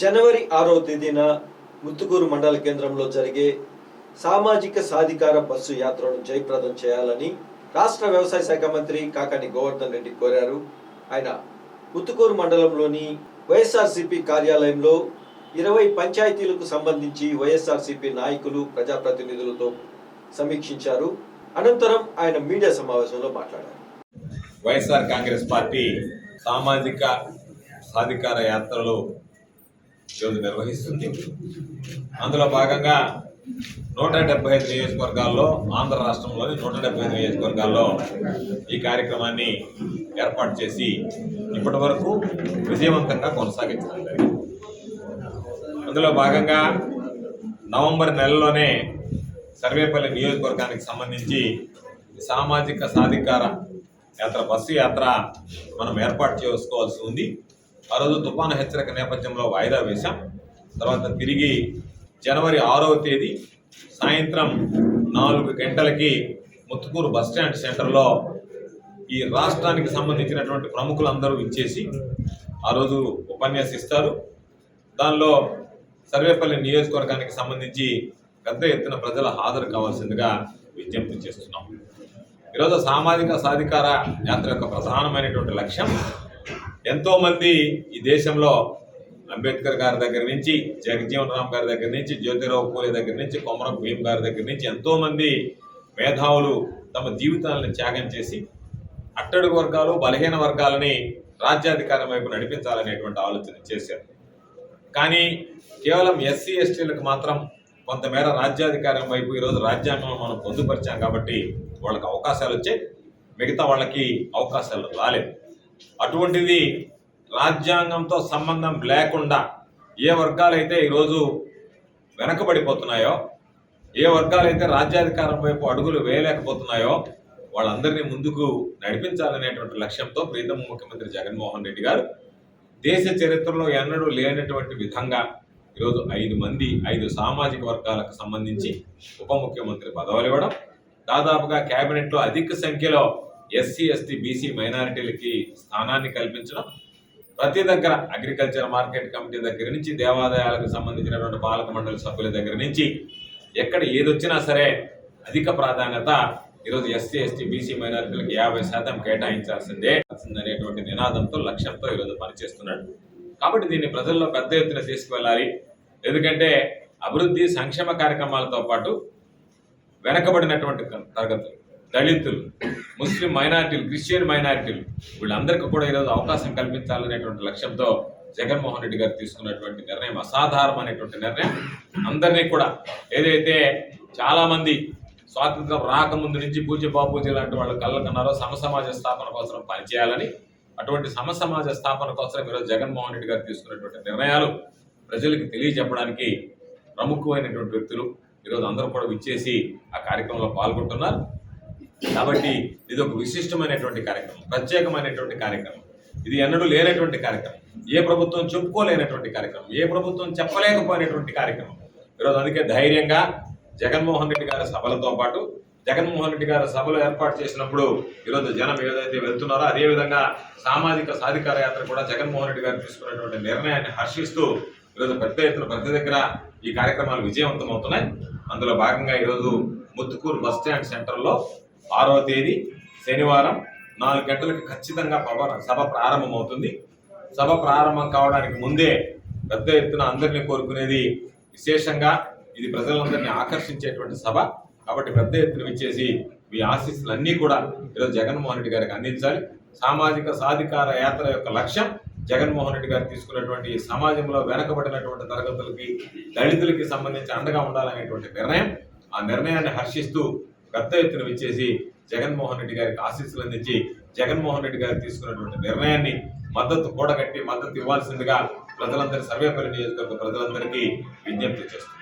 జనవరి ఆరో తేదీన ముత్తుకూరు మండల కేంద్రంలో జరిగే సామాజిక సాధికార బస్సు యాత్రను జయప్రదం చేయాలని రాష్ట్ర వ్యవసాయ శాఖ మంత్రి కాకాని గోవర్ధన్ రెడ్డి కోరారు. ఆయన ముత్తుకూరు మండలంలోని వైఎస్ఆర్సీపీ కార్యాలయంలో ఇరవై పంచాయతీలకు సంబంధించి వైఎస్ఆర్సీపీ నాయకులు ప్రజాప్రతినిధులతో సమీక్షించారు. అనంతరం ఆయన మీడియా సమావేశంలో మాట్లాడారు. వైఎస్ఆర్ కాంగ్రెస్ పార్టీ సామాజిక సాధికార యాత్రలో ఈరోజు నిర్వహిస్తుంది. అందులో భాగంగా నూట డెబ్బై ఐదు నియోజకవర్గాల్లో ఆంధ్ర రాష్ట్రంలోని నూట డెబ్బై ఐదు నియోజకవర్గాల్లో ఈ కార్యక్రమాన్ని ఏర్పాటు చేసి ఇప్పటి వరకు విజయవంతంగా కొనసాగించడం జరిగింది. అందులో భాగంగా నవంబర్ నెలలోనే సర్వేపల్లి నియోజకవర్గానికి సంబంధించి సామాజిక సాధికార యాత్ర బస్సు యాత్ర మనం ఏర్పాటు చేసుకోవాల్సి ఉంది. ఆ రోజు తుఫాను హెచ్చరిక నేపథ్యంలో వాయిదా వేశాం. తర్వాత తిరిగి జనవరి ఆరవ తేదీ సాయంత్రం నాలుగు గంటలకి ముత్తుకూరు బస్ స్టాండ్ సెంటర్లో ఈ రాష్ట్రానికి సంబంధించినటువంటి ప్రముఖులందరూ ఇచ్చేసి ఆ రోజు ఉపన్యాసిస్తారు దానిలో సర్వేపల్లి నియోజకవర్గానికి సంబంధించి పెద్ద ఎత్తున ప్రజల హాజరు కావాల్సిందిగా విజ్ఞప్తి చేస్తున్నాం. ఈరోజు సామాజిక సాధికార యాత్ర యొక్క ప్రధానమైనటువంటి లక్ష్యం ఎంతోమంది ఈ దేశంలో అంబేద్కర్ గారి దగ్గర నుంచి జగజ్జీవన్ రామ్ గారి దగ్గర నుంచి జ్యోతిరావు పూలే దగ్గర నుంచి కొమరం భీమ్ గారి దగ్గర నుంచి ఎంతోమంది మేధావులు తమ జీవితాలను త్యాగం చేసి అట్టడుగు వర్గాలు బలహీన వర్గాలని రాజ్యాధికారం వైపు నడిపించాలనేటువంటి ఆలోచన చేశారు. కానీ కేవలం ఎస్సీ ఎస్టీలకు మాత్రం కొంతమేర రాజ్యాధికారం వైపు ఈరోజు రాజ్యాంగం మనం పొందుపరిచాం కాబట్టి వాళ్ళకి అవకాశాలు వచ్చాయి. మిగతా వాళ్ళకి అవకాశాలు రాలేదు. అటువంటిది రాజ్యాంగంతో సంబంధం లేకుండా ఏ వర్గాలైతే ఈరోజు వెనకబడిపోతున్నాయో ఏ వర్గాలైతే రాజ్యాధికారం వైపు అడుగులు వేయలేకపోతున్నాయో వాళ్ళందరినీ ముందుకు నడిపించాలనేటువంటి లక్ష్యంతో ప్రీతమ ముఖ్యమంత్రి జగన్మోహన్ రెడ్డి గారు దేశ చరిత్రలో ఎన్నడూ లేనటువంటి విధంగా ఈరోజు ఐదు మంది ఐదు సామాజిక వర్గాలకు సంబంధించి ఉప ముఖ్యమంత్రి పదవులు ఇవ్వడం దాదాపుగా కేబినెట్లో అధిక సంఖ్యలో ఎస్సీ ఎస్టీ బీసీ మైనారిటీలకి స్థానాన్ని కల్పించడం ప్రతి దగ్గర అగ్రికల్చర్ మార్కెట్ కమిటీ దగ్గర నుంచి దేవాదాయాలకు సంబంధించినటువంటి పాలక మండలి సభ్యుల దగ్గర నుంచి ఎక్కడ ఏదొచ్చినా సరే అధిక ప్రాధాన్యత ఈరోజు ఎస్సీ ఎస్టీ బీసీ మైనారిటీలకు యాభై శాతం కేటాయించాల్సిందే అనేటువంటి నినాదంతో లక్ష్యంతో ఈరోజు పనిచేస్తున్నాడు. కాబట్టి దీన్ని ప్రజల్లో పెద్ద ఎత్తున తీసుకువెళ్ళాలి. ఎందుకంటే అభివృద్ధి సంక్షేమ కార్యక్రమాలతో పాటు వెనకబడినటువంటి తరగతులు. దళితులు ముస్లిం మైనారిటీలు క్రిస్టియన్ మైనారిటీలు వీళ్ళందరికీ కూడా ఈరోజు అవకాశం కల్పించాలనేటువంటి లక్ష్యంతో జగన్మోహన్ రెడ్డి గారు తీసుకున్నటువంటి నిర్ణయం అసాధారణమైనటువంటి నిర్ణయం. అందరినీ కూడా ఏదైతే చాలామంది స్వాతంత్రం రాకముందు నుంచి పూజ బాపూజీ లాంటి వాళ్ళు కళ్ళకన్నారో సమసమాజ స్థాపన కోసం పనిచేయాలని అటువంటి సమసమాజ స్థాపన కోసం ఈరోజు జగన్మోహన్ రెడ్డి గారు తీసుకున్నటువంటి నిర్ణయాలు ప్రజలకు తెలియజెప్పడానికి ప్రముఖమైనటువంటి వ్యక్తులు ఈరోజు అందరూ కూడా విచ్చేసి ఆ కార్యక్రమంలో పాల్గొంటున్నారు. కాబట్టి ఇది ఒక విశిష్టమైనటువంటి కార్యక్రమం ప్రత్యేకమైనటువంటి కార్యక్రమం. ఇది ఎన్నడూ లేనటువంటి కార్యక్రమం. ఏ ప్రభుత్వం చెప్పుకోలేనటువంటి కార్యక్రమం. ఏ ప్రభుత్వం చెప్పలేకపోయినటువంటి కార్యక్రమం. ఈరోజు అందుకే ధైర్యంగా జగన్మోహన్ రెడ్డి గారి సభలతో పాటు జగన్మోహన్ రెడ్డి గారి సభలు ఏర్పాటు చేసినప్పుడు ఈరోజు జనం ఏదైతే వెళ్తున్నారో అదేవిధంగా సామాజిక సాధికార యాత్ర కూడా జగన్మోహన్ రెడ్డి గారు తీసుకున్నటువంటి నిర్ణయాన్ని హర్షిస్తూ ఈరోజు పెద్ద ఎత్తున ప్రతి దగ్గర ఈ కార్యక్రమాలు విజయవంతం అవుతున్నాయి. అందులో భాగంగా ఈరోజు ముత్తుకూరు బస్ స్టాండ్ సెంటర్లో ఆరవ తేదీ శనివారం నాలుగు గంటలకు ఖచ్చితంగా పవ- సభ ప్రారంభమవుతుంది. సభ ప్రారంభం కావడానికి ముందే పెద్ద ఎత్తున అందరినీ కోరుకునేది విశేషంగా ఇది ప్రజలందరినీ ఆకర్షించేటువంటి సభ. కాబట్టి పెద్ద ఎత్తున ఇచ్చేసి మీ ఆశీస్సులన్నీ కూడా ఈరోజు జగన్మోహన్ రెడ్డి గారికి అందించాలి. సామాజిక సాధికార యాత్ర యొక్క లక్ష్యం జగన్మోహన్ రెడ్డి గారు తీసుకున్నటువంటి సమాజంలో వెనకబడినటువంటి తరగతులకి దళితులకి సంబంధించి అండగా ఉండాలనేటువంటి నిర్ణయం. ఆ నిర్ణయాన్ని హర్షిస్తూ పెద్ద ఎత్తున విచ్చేసి జగన్మోహన్ రెడ్డి గారికి ఆశీస్సులు అందించి జగన్మోహన్ రెడ్డి గారు తీసుకున్నటువంటి నిర్ణయాన్ని మద్దతు కూడగట్టి మద్దతు ఇవ్వాల్సిందిగా ప్రజలందరి సర్వేపల్లి నియోజకవర్గ ప్రజలందరికీ విజ్ఞప్తి చేస్తున్నారు